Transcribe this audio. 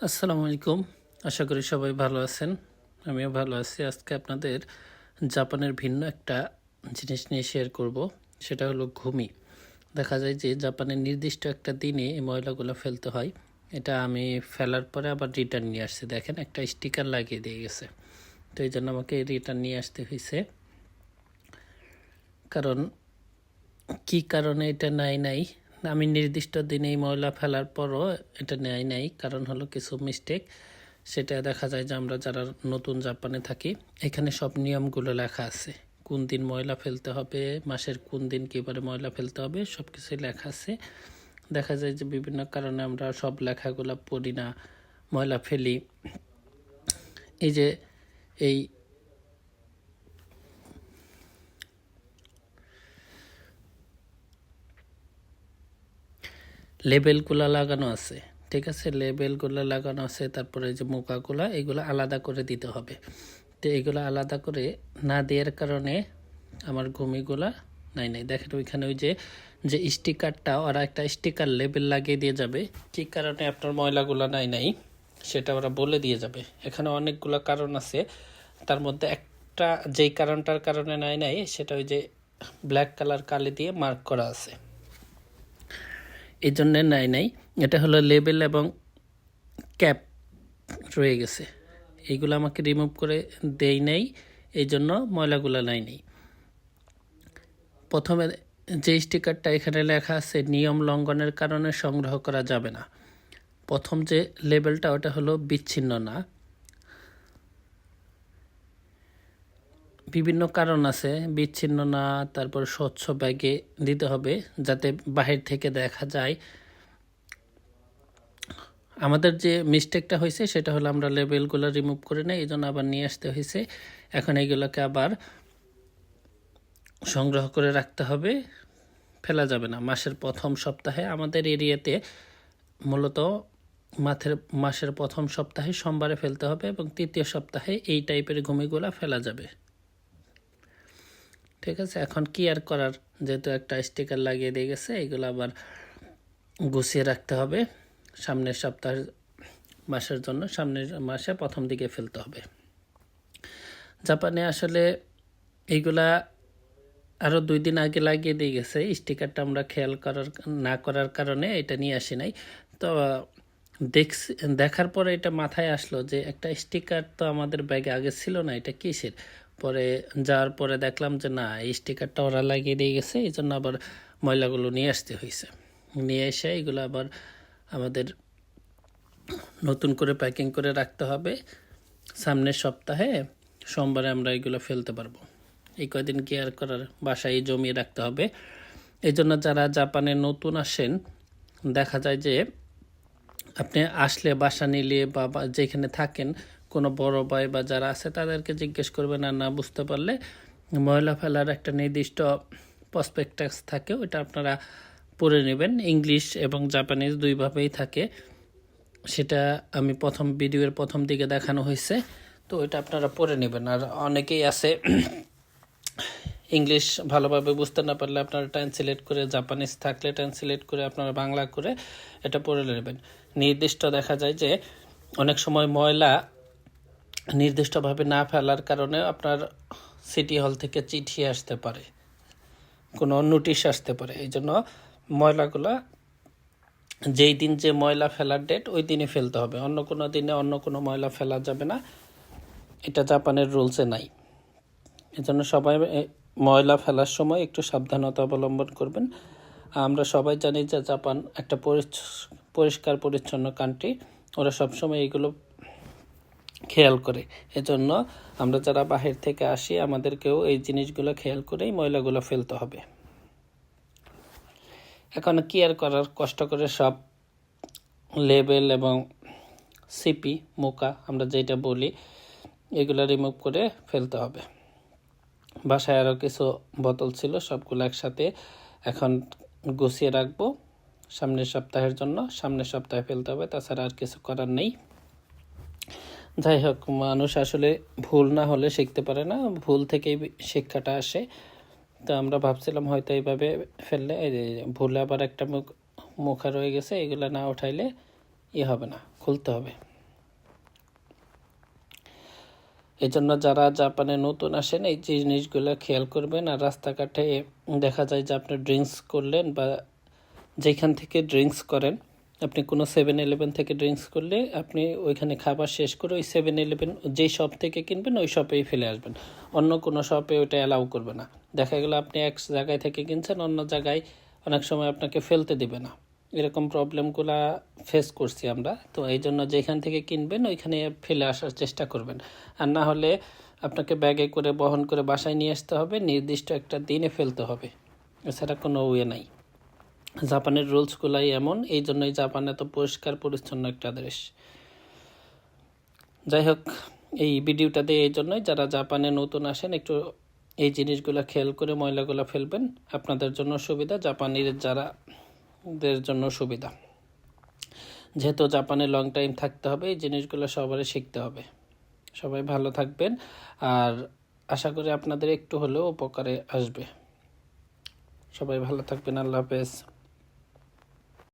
আসসালামু আলাইকুম। আশা করি সবাই ভালো আছেন। আমিও ভালো আছি। আজকে আপনাদের জাপানের ভিন্ন একটা জিনিস নিয়ে শেয়ার করব। সেটা হলো ঘুমি। দেখা যায় যে জাপানের নির্দিষ্ট একটা দিনে এই ময়লাগুলো ফেলতে হয়। এটা আমি ফেলার পরে আবার রিটার্ন নিয়ে আসছি। দেখেন, একটা স্টিকার লাগিয়ে দিয়ে গেছে। তো এই জন্য আমাকে রিটার্ন নিয়ে আসতে হয়েছে। কারণ কি কারণে এটা নাই নাই আমি নির্দিষ্ট দিনেই ময়লা ফেলার পরও এটা নেয় নাই, কারণ হলো কিছু মিস্টেক সেটা দেখা যায় যে আমরা যারা নতুন জাপানে থাকি, এখানে সব নিয়মগুলো লেখা আছে। কোন দিন ময়লা ফেলতে হবে, মাসের কোন দিন কীভাবে ময়লা ফেলতে হবে সব কিছুই লেখা আছে। দেখা যায় যে বিভিন্ন কারণে আমরা সব লেখাগুলো পড়ি না, ময়লা ফেলি। এই যে এই লেবেলগুলো লাগানো আছে, ঠিক আছে? লেবেলগুলো লাগানো আছে, তারপরে যে মোকাগুলো এগুলো আলাদা করে দিতে হবে। তো এগুলো আলাদা করে না দেওয়ার কারণে আমার ঘুমিগুলা নাই নাই। দেখেন ওইখানে ওই যে যে স্টিকারটা, ওরা একটা স্টিকার লেবেল লাগিয়ে দিয়ে যাবে। কী কারণে আপনার ময়লাগুলো নাই নাই? সেটা ওরা বলে দিয়ে যাবে। এখানে অনেকগুলো কারণ আছে। তার মধ্যে একটা যেই কারণটার কারণে নাই নাই, সেটা ওই যে ব্ল্যাক কালার কালি দিয়ে মার্ক করা আছে। এই জন্যে নাই। নাই এটা হলো লেবেল এবং ক্যাপ রয়ে গেছে। এইগুলো আমাকে রিমুভ করে দেই নাই এই জন্য ময়লাগুলো নাই নেই। প্রথমে যে স্টিকারটা এখানে লেখা আছে, নিয়ম লঙ্ঘনের কারণে সংগ্রহ করা যাবে না। প্রথম যে লেবেলটা ওটা হলো বিচ্ছিন্ন না। বিভিন্ন কারণ আছে, বিচ্ছিন্ন না, তারপর স্বচ্ছ ব্যাগে দিতে হবে যাতে বাহির থেকে দেখা যায়। আমাদের যে মিস্টেকটা হয়েছে, সেটা হলো আমরা লেবেলগুলো রিমুভ করে নেই এই জন্য আবার নিয়ে আসতে হয়েছে। এখন এইগুলোকে আবার সংগ্রহ করে রাখতে হবে। ফেলা যাবে না। মাসের প্রথম সপ্তাহে আমাদের এরিয়াতে মূলত মাথের, মাসের প্রথম সপ্তাহে সোমবারে ফেলতে হবে এবং তৃতীয় সপ্তাহে এই টাইপের ঘুমিগুলা ফেলা যাবে। ঠিক আছে, এখন কি আর করার যেহেতু একটা স্টিকার লাগিয়ে দিয়ে গেছে, এগুলো আবার গুছিয়ে রাখতে হবে। সামনের সপ্তাহের মাসের জন্য, সামনের মাসে প্রথম দিকে ফেলতে হবে। জাপানে আসলে এইগুলা আরও দুই দিন আগে লাগিয়ে দিয়ে গেছে স্টিকারটা আমরা খেয়াল করার, না করার কারণে এটা নিয়ে আসি নাই। তো, দেখছি, দেখার পরে এটা মাথায় আসলো যে একটা স্টিকার তো আমাদের ব্যাগে আগে ছিল না, এটা কিসের? পরে যাওয়ার পরে দেখলাম যে না, এই স্টিকারটা ওরা লাগিয়ে দিয়ে গেছে, এই জন্য আবার ময়লাগুলো নিয়ে আসতে হয়েছে নিয়ে এসে এগুলো আবার আমাদের নতুন করে প্যাকিং করে রাখতে হবে। সামনের সপ্তাহে সোমবারে আমরা এগুলো ফেলতে পারব। এই কয়দিন কেয়ার করার বাসায় জমিয়ে রাখতে হবে। এই জন্য যারা জাপানে নতুন আসেন, দেখা যায় যে আপনি আসলে বাসা নিলে বা যেখানে থাকেন কোনো বড় ভাই বা যারা আছে তাদেরকে জিজ্ঞেস করবেন আর না বুঝতে পারলে ময়লা ফেলার একটা নির্দিষ্ট প্রসপেক্টাস থাকে ওটা আপনারা পড়ে নেবেন। ইংলিশ এবং জাপানিজ দুইভাবেই থাকে। সেটা আমি প্রথম ভিডিওর প্রথম দিকে দেখানো হয়েছে, তো ওইটা আপনারা পড়ে নেবেন। আর অনেকেই আছে ইংলিশ ভালোভাবে বুঝতে না পারলে আপনারা ট্রান্সলেট করে জাপানিজ থাকলে ট্রান্সলেট করে আপনারা বাংলা করে এটা পড়ে নেবেন। নির্দিষ্ট দেখা যায় যে অনেক সময় ময়লা নির্দিষ্টভাবে না ফেলার কারণে আপনার সিটি হল থেকে চিঠি আসতে পারে। কোনো নোটিশ আসতে পারে। এই জন্য ময়লাগুলো যেই দিন যে ময়লা ফেলার ডেট ওই দিনে ফেলতে হবে। অন্য কোনো দিনে অন্য কোনো ময়লা ফেলা যাবে না। এটা জাপানের রুলসে নাই। এজন্য সবাই ময়লা ফেলার সময় একটু সাবধানতা অবলম্বন করবেন। আমরা সবাই জানি যে জাপান একটা পরিষ্কার পরিচ্ছন্ন কান্ট্রি ওরা সবসময় এগুলো খেয়াল করে। এজন্য আমরা যারা বাহির থেকে আসি, আমাদেরকেও এই জিনিসগুলো খেয়াল করেই ময়লাগুলো ফেলতে হবে। এখন কেয়ার করার? কষ্ট করে সব লেবেল এবং সিপি, মোকা আমরা যেটা বলি, এগুলো রিমুভ করে ফেলতে হবে। বাসায় আরও কিছু বোতল ছিল, সবগুলো একসাথে এখন গুছিয়ে রাখব। সামনের সপ্তাহের জন্য সামনের সপ্তাহে ফেলতে হবে, তাছাড়া আর কিছু করার নেই। যাই হোক, মানুষ আসলে ভুল না হলে শিখতে পারে না। ভুল থেকেই শিক্ষাটা আসে। তো আমরা ভাবছিলাম হয়তো এইভাবে ফেললে ভুলে আবার একটা মুখ, মুখা রয়ে গেছে, এগুলো না উঠাইলে ই হবে না, খুলতে হবে। এই জন্য যারা জাপানে নতুন আসেন, এই জিনিসগুলো খেয়াল করবেন। আর রাস্তাঘাটে দেখা যায় যে আপনি ড্রিঙ্কস করলেন বা যেখান থেকে ড্রিঙ্কস করেন আপনি কোনো সেভেন ইলেভেন থেকে ড্রিঙ্কস করলে আপনি ওইখানে খাবার শেষ করে ওই সেভেন ইলেভেন যেই শপ থেকে কিনবেন, ওই শপেই ফেলে আসবেন। অন্য কোনো শপে ওইটা অ্যালাউ করবে না। দেখা গেলো আপনি এক জায়গায় থেকে কিনছেন, অন্য জায়গায় অনেক সময় আপনাকে ফেলতে দিবে না। এরকম প্রবলেমগুলো ফেস করছি আমরা। তো এই জন্য যেখান থেকে কিনবেন, ওইখানে ফেলে আসার চেষ্টা করবেন। আর না হলে আপনাকে ব্যাগে করে বহন করে বাসায় নিয়ে আসতে হবে, নির্দিষ্ট একটা দিনে ফেলতে হবে। এছাড়া কোনো ওয়ে নাই। জাপানের রুলসগুলাই এমন, এই জন্যই জাপান এত পরিষ্কার, পরিচ্ছন্ন একটা দেশ। যাই হোক, এই ভিডিওটা ভিডিওটাতে এই জন্যই যারা জাপানে নতুন আসেন, একটু এই জিনিসগুলো খেয়াল করে ময়লাগুলো ফেলবেন। আপনাদের জন্য সুবিধা জাপানির যারা, দের জন্য সুবিধা। যেহেতু জাপানে লং টাইম থাকতে হবে, এই জিনিসগুলো সবারই শিখতে হবে। সবাই ভালো থাকবেন। আর আশা করি আপনাদের একটু হলেও উপকারে আসবে। সবাই ভালো থাকবেন, আল্লাহ হাফেজ।